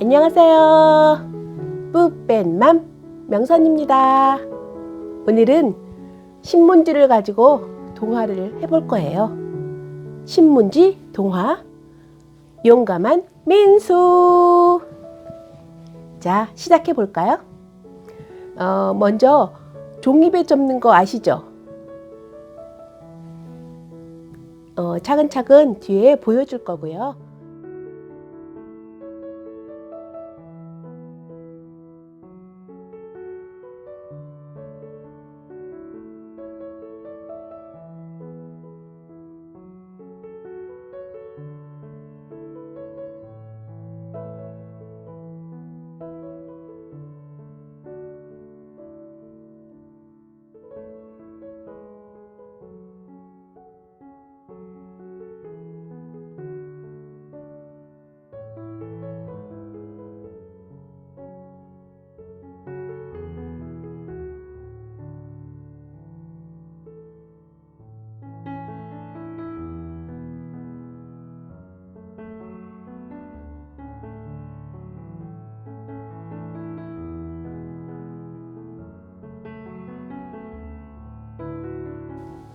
안녕하세요. 뿌뺀맘 명선입니다. 오늘은 신문지를 가지고 동화를 해볼 거예요. 신문지 동화 용감한 민수. 자, 시작해 볼까요? 어, 먼저 종이배 접는 거 아시죠? 어, 차근차근 뒤에 보여줄 거고요.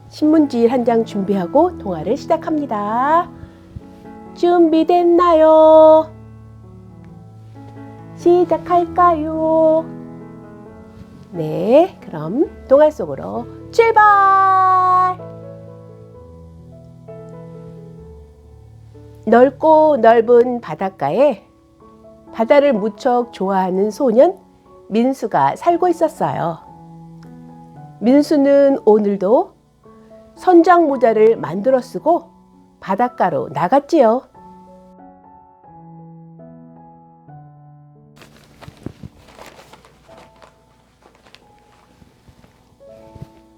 신문지 한장 준비하고 동화를 시작합니다. 준비됐나요? 시작할까요? 네, 그럼 동화 속으로 출발! 넓고 넓은 바닷가에 바다를 무척 좋아하는 소년 민수가 살고 있었어요. 민수는 오늘도 선장 모자를 만들어 쓰고 바닷가로 나갔지요.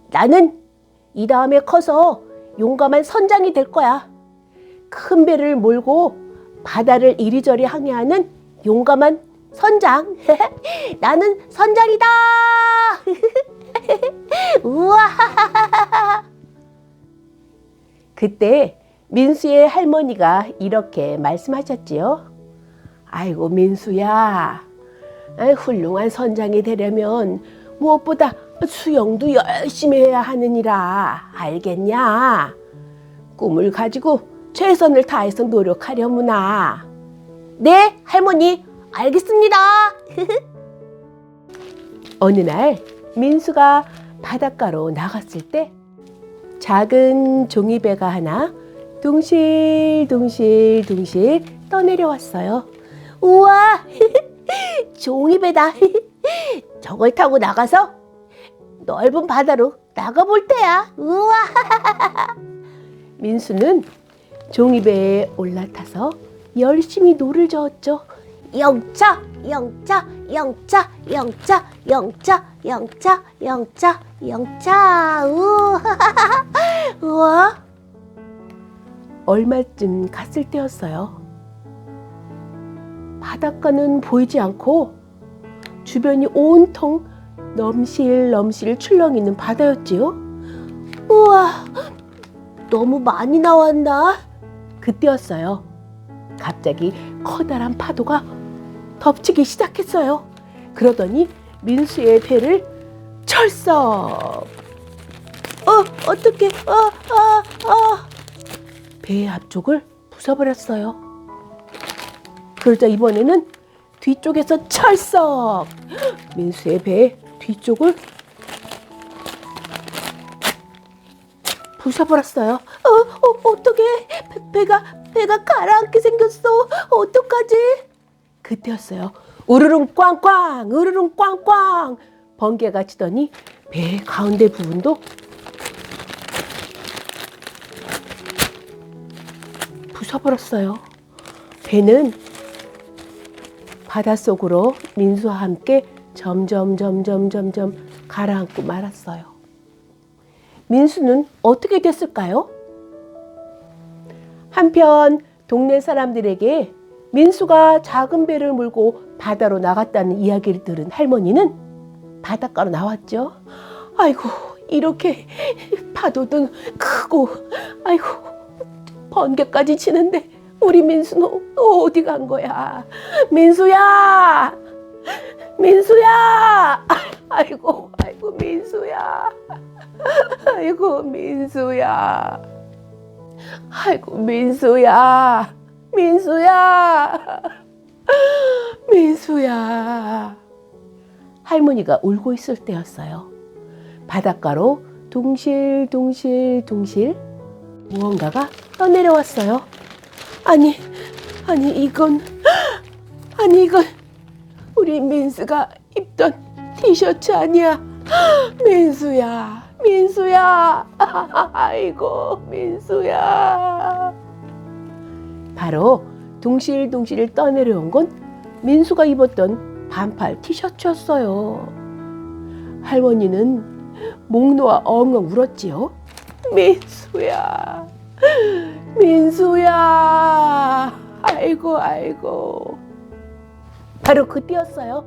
나는 이 다음에 커서 용감한 선장이 될 거야. 큰 배를 몰고 바다를 이리저리 항해하는 용감한 선장. 나는 선장이다. 그때 민수의 할머니가 이렇게 말씀하셨지요. 아이고 민수야, 훌륭한 선장이 되려면 무엇보다 수영도 열심히 해야 하느니라 알겠냐? 꿈을 가지고 최선을 다해서 노력하려무나. 네, 할머니, 알겠습니다. 어느 날 민수가 바닷가로 나갔을 때 작은 종이배가 하나 둥실둥실 둥실 떠내려왔어요. 우와, 종이배다. 저걸 타고 나가서 넓은 바다로 나가볼 때야. 우와. 민수는 종이배에 올라타서 열심히 노를 저었죠. 영차, 영차, 영차, 영차, 영차, 영차, 영차, 영차. 우와. 우와. 얼마쯤 갔을 때였어요. 바닷가는 보이지 않고 주변이 온통 넘실넘실 출렁이는 바다였지요. 우와, 너무 많이 나왔나? 그때였어요. 갑자기 커다란 파도가 덮치기 시작했어요. 그러더니 민수의 배를 철썩. 어, 어떻게? 어, 어, 어. 배의 앞쪽을 부숴버렸어요. 그러자 이번에는 뒤쪽에서 철썩. 민수의 배 뒤쪽을 부숴버렸어요. 어, 어, 어떡해. 배, 배가, 배가 가라앉게 생겼어. 어떡하지? 그때였어요. 우르릉 꽝꽝, 우르릉 꽝꽝. 번개가 치더니 배 가운데 부분도 부숴버렸어요. 배는 바닷속으로 민수와 함께 점점 점점 점점 가라앉고 말았어요. 민수는 어떻게 됐을까요? 한편 동네 사람들에게 민수가 작은 배를 몰고 바다로 나갔다는 이야기를 들은 할머니는 바닷가로 나왔죠. 아이고 이렇게 파도도 크고 아이고 번개까지 치는데 우리 민수 너 어디 간 거야? 민수야! 민수야! 아이고, 아이고, 민수야. 아이고, 민수야. 아이고, 민수야. 민수야. 민수야. 할머니가 울고 있을 때였어요. 바닷가로 둥실둥실 둥실 무언가가 떠내려왔어요. 아니, 아니 이건 아니 이건 우리 민수가 입던 티셔츠 아니야? 민수야, 민수야, 아이고 민수야. 바로 둥실둥실 떠내려온 건 민수가 입었던 반팔 티셔츠였어요. 할머니는 목 놓아 엉엉 울었지요. 민수야, 민수야, 아이고 아이고. 바로 그때였어요.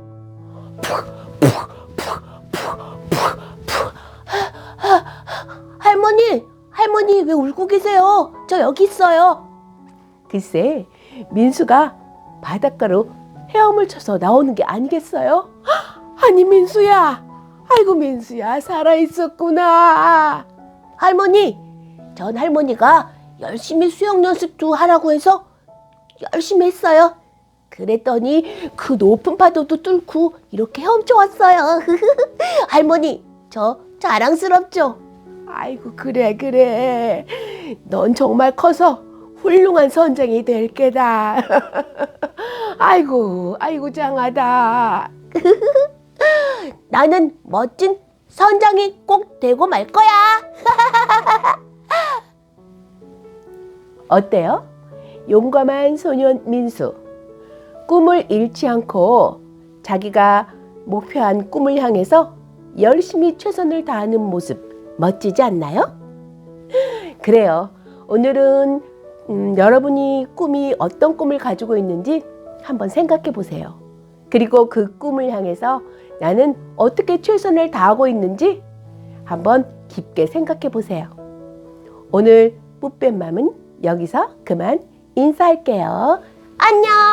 할머니, 할머니 왜 울고 계세요? 저 여기 있어요. 글쎄, 민수가 바닷가로 헤엄을 쳐서 나오는 게 아니겠어요? 아니 민수야, 아이고 민수야 살아 있었구나. 할머니, 전 할머니가 열심히 수영 연습도 하라고 해서 열심히 했어요. 그랬더니 그 높은 파도도 뚫고 이렇게 헤엄쳐 왔어요. 할머니, 저 자랑스럽죠? 아이고 그래 그래. 넌 정말 커서 훌륭한 선장이 될 게다. 아이고 아이고 짱하다. 나는 멋진 선장이 꼭 되고 말 거야. 어때요? 용감한 소년 민수. 꿈을 잃지 않고 자기가 목표한 꿈을 향해서 열심히 최선을 다하는 모습 멋지지 않나요? 그래요. 오늘은 음, 여러분이 꿈이 어떤 꿈을 가지고 있는지 한번 생각해 보세요. 그리고 그 꿈을 향해서 나는 어떻게 최선을 다하고 있는지 한번 깊게 생각해 보세요. 오늘 뿌뺀맘은 여기서 그만 인사할게요. 안녕!